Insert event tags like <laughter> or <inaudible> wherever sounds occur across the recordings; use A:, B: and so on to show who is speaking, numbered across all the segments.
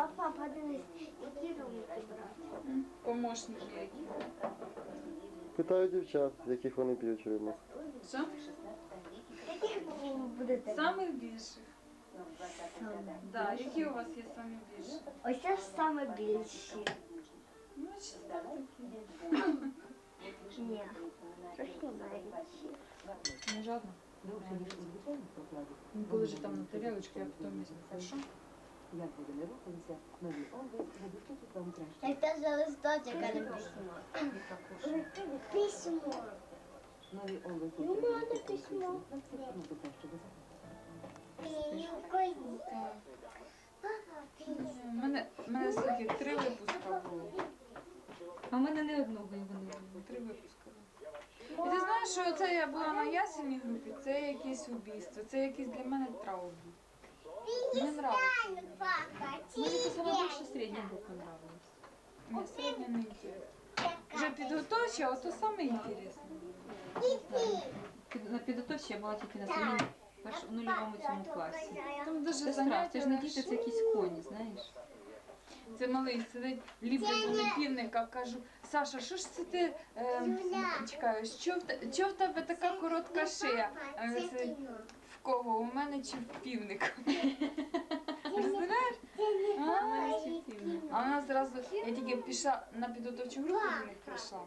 A: Папа, подивись, які ролики брати.
B: Помощники які.
C: Питаю дівчат, яких вони п'ють рибу.
B: Що?
A: Яких будете?
B: Самих більших. Да, які у вас є самі більші?
A: Ось це ж саме більші.
B: Ну, чи так такі.
A: Ні, трохи менші.
B: Не жадно. Положи там на тарілочку, я потім візьму. Хорошо?
D: Як буде не рухатися, нові Олги забезпечать вам краще.
A: Те за листочок, а не письмо. Письмо.
D: Нові Олги
A: Ну, надо письмо.
D: Ну, до кращого
B: У мене, мене скільки? Три випуска було.
E: А в мене не одного його не було.
B: Три випуска. І ти знаєш, що оце я була на ясельній групі, це якесь убійство, це якісь для мене травми. Не нравиться.
E: Мені більше середня група нравилась.
B: Мені сьогодні не інтересно. Вже підготовча, а то саме інтересне.
E: На підготовці я була тільки на середньому перш- в нульовому цьому класі.
B: Там дуже
E: Це страх, це ж не діти, це якісь коні, знаєш.
B: Це малий сидить, ліплять вони півника, кажу, Саша, що ж це ти е, чекаєш, що в, те- чого в тебе така коротка шия? А він сидить, кого? У мене чи в півника? <laughs> Представляєш?
E: А у мене ці.
B: А вона зразу, я тільки пішла на підготовчу групу до них прийшла.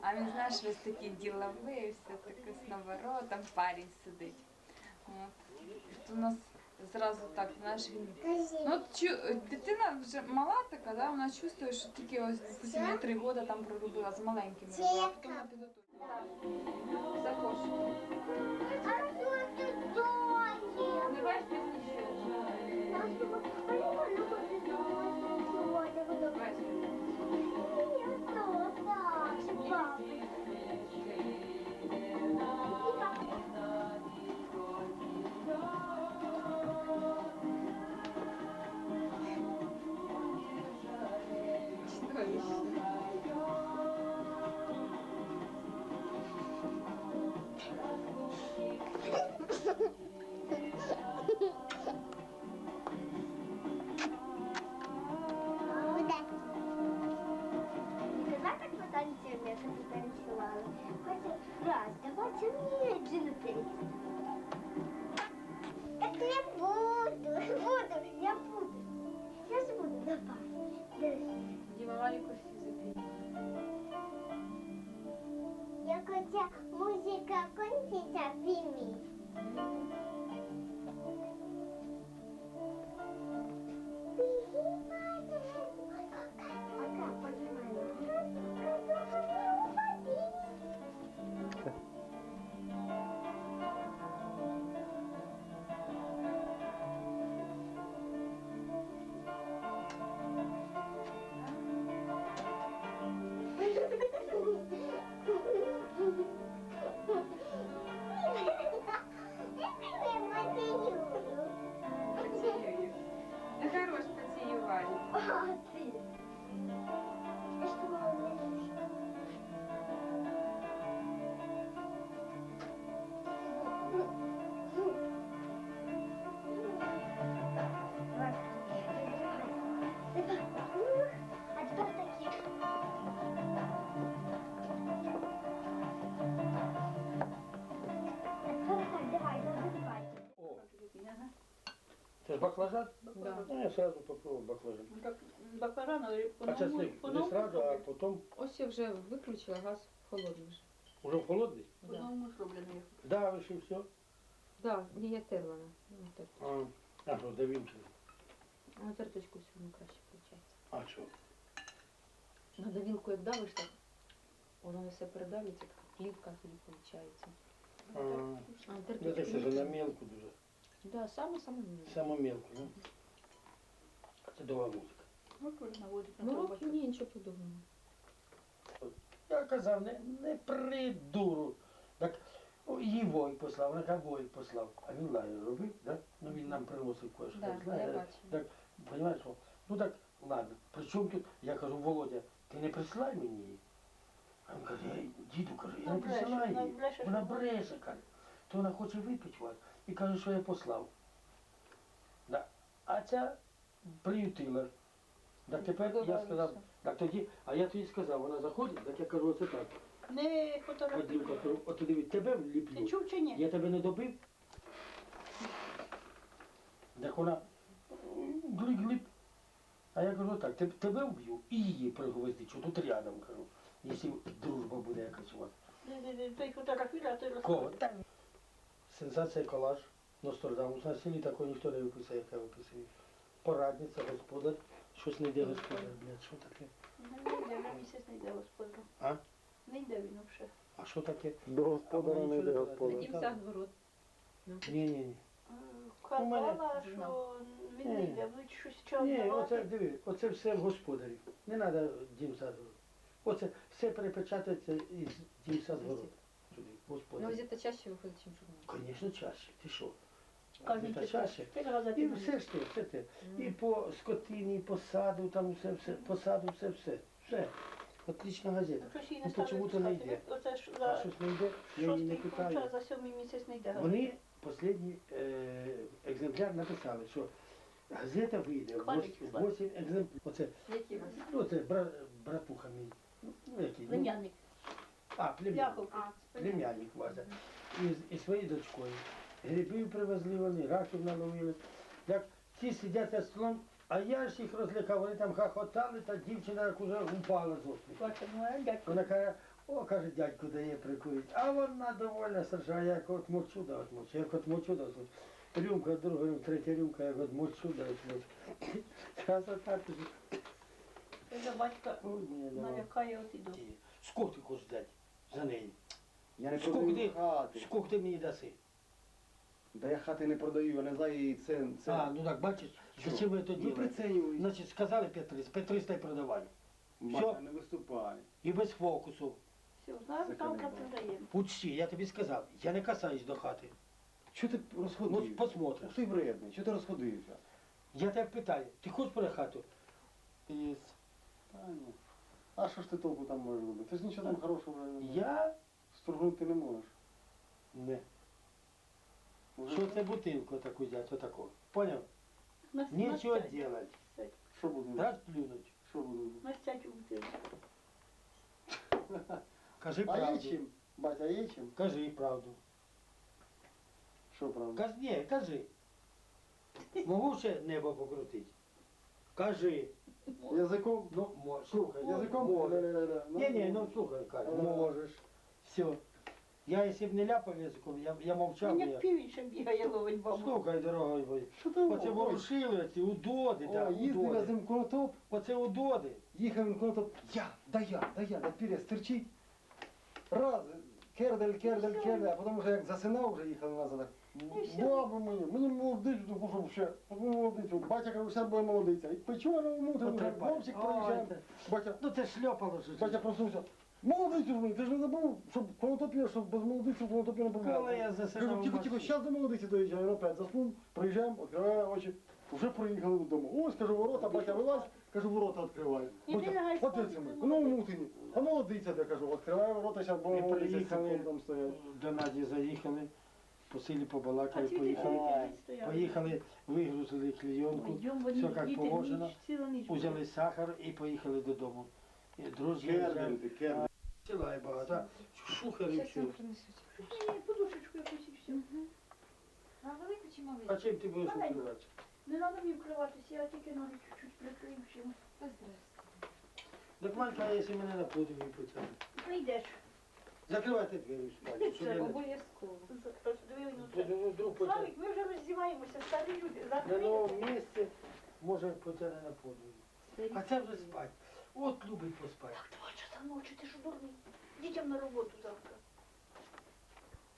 B: А він, знаєш, весь такий діловий, все таке з наворотом, парень сидить. От. Тут у нас зразу так, знаєш, він. Ну, от чу, дитина вже мала така, да, вона чувствує, що тільки ось, допустим, я три роки там проробила з маленькими, робила, а потім на підготовку. Захож. Не бачиш
A: Давай Давайте медленно перейти. Так я буду, буду, я буду. Я ж буду, давай. Дима
B: Діва Валіку фізики.
A: Як оця музика кончиться в фільмі.
F: Баклажан?
B: Да.
F: Ну, я сразу попробую баклажан.
E: Баклажан, але
F: А часник не сразу, а потім
E: Ось я вже виключила газ холодний вже.
F: уже в холодний?
E: Да.
F: Давиш і все.
E: Да, ні, я терла на, терточку.
F: А, а що, давимся.
E: А на терточку все одно краще виходить.
F: А що?
E: На давілку як давиш, так воно все передавиться, така плівка тоді виходить.
F: А,
E: А на
F: ну
E: терточку...
F: це все на мелку дуже.
E: Да, саме саме мілко.
F: Саму мелку, ну. А це дова музика.
E: Ну, роки ні, нічого подобного.
F: Я казав, не, не придуру. Так о, її Войк послав, вона каже, Войк послав. А він лає робив, да? Ну він нам приносив кое-що.
E: Да, я бачила.
F: Так, понимаешь, що? Ну так, ладно. При чому тут? Я кажу, Володя, ти не присилай мені її. А він каже, я, діду, каже, я не присилаю її. Вона бреше, каже. То вона хоче випити вас і каже, що я послав. Да. А ця приютила Так тепер я сказав, так тоді, а я тоді сказав, вона заходить, так я кажу, оце так.
G: Не фотографуй.
F: Кажу, от ти диви, тебе
G: Ти
F: вліплю.
G: чув чи ні?
F: Я тебе не добив. Так вона глип-глип. А я кажу так, «Теб- тебе вб'ю і її пригвоздичу, тут рядом кажу. Якщо дружба буде якась у вас.
G: Той фотографує, а той
F: Кого? Сенсація колаж. Нострадамус. На селі такого ніхто не виписує, як я виписую. Порадниця, господар. Щось не йде господар, блядь, що таке?
G: Не йде, місяць не йде господар.
F: А?
G: Не йде він вже.
F: А що таке?
C: До господара не йде господар.
E: Таким садворот.
F: Ні, ні, ні. Мене-
G: Казала, що він не йде, ви щось
F: Ні, оце диви, оце все в господарів. Не треба дім садворот. Оце все перепечатається із дім садворот. Туди,
E: Ну, газета чаще виходить, чим журнал.
F: Звісно, чаще. Ти що?
G: Кожен
F: чаще.
G: Ти газети
F: І все ж те, все те. І по скотині, і по саду, там все, все, по саду, все, все. Все. Отлична газета. Ну, почему-то не йде.
G: Оце ж
F: А
G: за
F: щось не йде, я її не
G: шостий
F: питаю.
G: за сьомий місяць не йде.
F: Вони останній е, екземпляр написали, що газета вийде в
G: Хвалить,
F: 8 екземплярів. Оце,
E: Які вас?
F: ну, це бра, братуха мій. Ну, який? Ну,
G: Племянник.
F: А, племянник.
G: Яков.
F: Племянник Вася. І, і своєю дочкою. Грибів привезли вони, раків наловили. Як ті сидять за столом, а я ж їх розлякав, вони там хахотали, та дівчина як уже упала з острів.
G: Бачите, ну.
F: Вона каже, о, каже, дядько дає прикурить. А вона довольна, Саша, а я як от мовчу, да от мовчу, як от мовчу, да от мовчу. Рюмка, друга рюмка, третя рюмка, як от мовчу, да от мовчу. Красота ж.
G: Це батька
F: Ой, ні, давай.
G: налякає от і до.
F: Сколько ти хочеш дати за неї?
C: Я не
F: Скільки
C: продаю
F: ти-
C: хати.
F: Сколько ти мені даси?
C: Та я хати не продаю, я не знаю її цен. цен.
F: А, ну так, бачиш,
C: Що?
F: зачем ви це
C: Ви
F: робите?
C: прицінюєте.
F: Значить, сказали 5-300, 5-300 й продавай.
C: Батя, не виступай.
F: І без фокусу.
G: Все,
C: Це
G: завтра
C: канібал.
G: продаємо.
F: Учти, я тобі сказав, я не касаюсь до хати.
C: Чого ти
F: Ну,
C: розходився?
F: посмотриш.
C: Ти вредний, чого ти розходився?
F: Я тебе питаю, ти хочеш про хату? Єс.
C: Та ні. А що ж ти толку там можеш робити? Ти ж нічого там хорошого вже не
F: Я?
C: Сторгнути не можеш.
F: Не.
C: Уже
F: Що це бутилку таку взяти, отаку? Поняв?
G: На-
F: Нічого
G: на стять.
F: делать.
C: Що буду?
F: Раз плюнуть.
C: Що буду?
G: На стять бутилку.
F: Кажи
C: А є
F: правду.
C: чим? Батя, є чим?
F: Кажи правду.
C: Що правда?
F: Каж... Ні, кажи. Можу ще небо покрутити? Кажи.
C: Язиком?
F: Ну, можеш.
C: Слухай, язиком?
F: Можеш. Ні, ні, ну слухай, Кать, можеш. Все. Я, якщо б не ляпав язиком, я, я мовчав.
G: Він
F: Я...
G: як ще бігає ловить бабу.
F: Слухай, дорогой мой.
C: Що ти
F: Оце ворушили ці удоди,
C: О,
F: да,
C: їздив я
F: удоди.
C: конотоп,
F: Оце удоди.
C: їхав він конотоп, я, да я, да я, да піря стерчить. Раз, кердель, кердель, кердель, а потім вже як засинав, вже їхали назад. Баба мені, мені молодицю пішов ще, мені молодицю. Батя каже, все буде молодиця. І печора йому,
F: Ну,
C: хлопчик
F: Ой,
C: приїжджає.
F: це-
C: Батя,
F: Ну це шльопало ж.
C: батя проснувся. Молодицю ж мені, ти ж не забув, щоб конотопі, щоб без молодиці в не було.
F: Коли я засинав
C: Кажу,
F: в
C: тихо, тихо,
F: машині.
C: зараз до молодиці доїжджаю, він опять заснув, приїжджаємо, відкриваю очі, вже приїхали додому. Ось, кажу, ворота, батя вилазь, кажу, ворота відкриваю.
G: Іди
C: Батя, ми, ну мутині, а молодиця, де кажу, відкриваю ворота, зараз
F: Ми
C: будемо молодиця
F: приїхали.
C: секундом стоять.
F: До Наді заїхали, по селі
G: А
F: побалакали, поїхали. Поїхали, вигрузили
G: вони
F: все як положено. взяли сахар і поїхали додому. Друзі,
C: Кердель ти,
F: сіла і багато.
E: Зараз
F: все.
G: подушечку якусь і все.
B: А велику чи
F: А чим ти будеш
G: Маленьку.
F: укривати?
G: Не треба мені вкриватися, я тільки ноги чуть-чуть прикрию всім.
F: Так Манька, якщо мене на подиві потягне.
G: Прийдеш.
F: Закривайте двері в спальню, щоб не...
E: Обов'язково.
G: Ну це.
F: Подиву, Вдруг потягне.
G: Славік, ми вже роздіваємося, старі люди.
F: На
G: Закрийте.
F: новому місці може потягне на подвір'ї. А це вже спать. От любить поспати.
G: Два часа ночі, ти що дурний? Дітям на роботу завтра.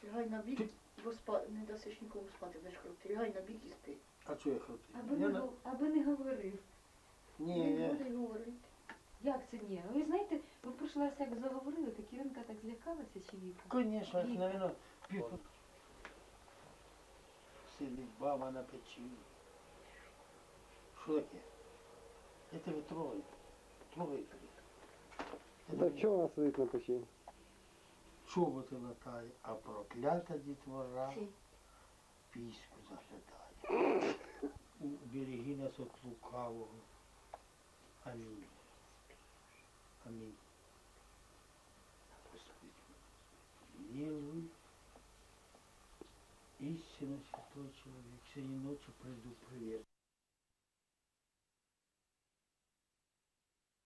G: Лягай на бік, бо спа... не дасиш нікому спати, будеш хропти. Лягай на бік і спи.
F: А чого я храпів?
B: Аби не, гов- аби не говорив.
F: Ні,
G: Не
F: я...
G: буде говорити.
B: Як це ні? Ви знаєте, ви в прошлий раз як заговорили, так Іринка так злякалася чи Віка?
F: Конечно, як, наверное, пів... Сидить баба на печі. Що таке? Я тебе трогаю. Трогаю тобі. Я
C: Так чого вона сидить на печі?
F: Чоботи латає, а проклята дітвора
G: Ці.
F: піську заглядає. У береги нас от лукавого.
H: Амінь. Амінь. Милуй, истинно святой человек, сей ночью приду привет.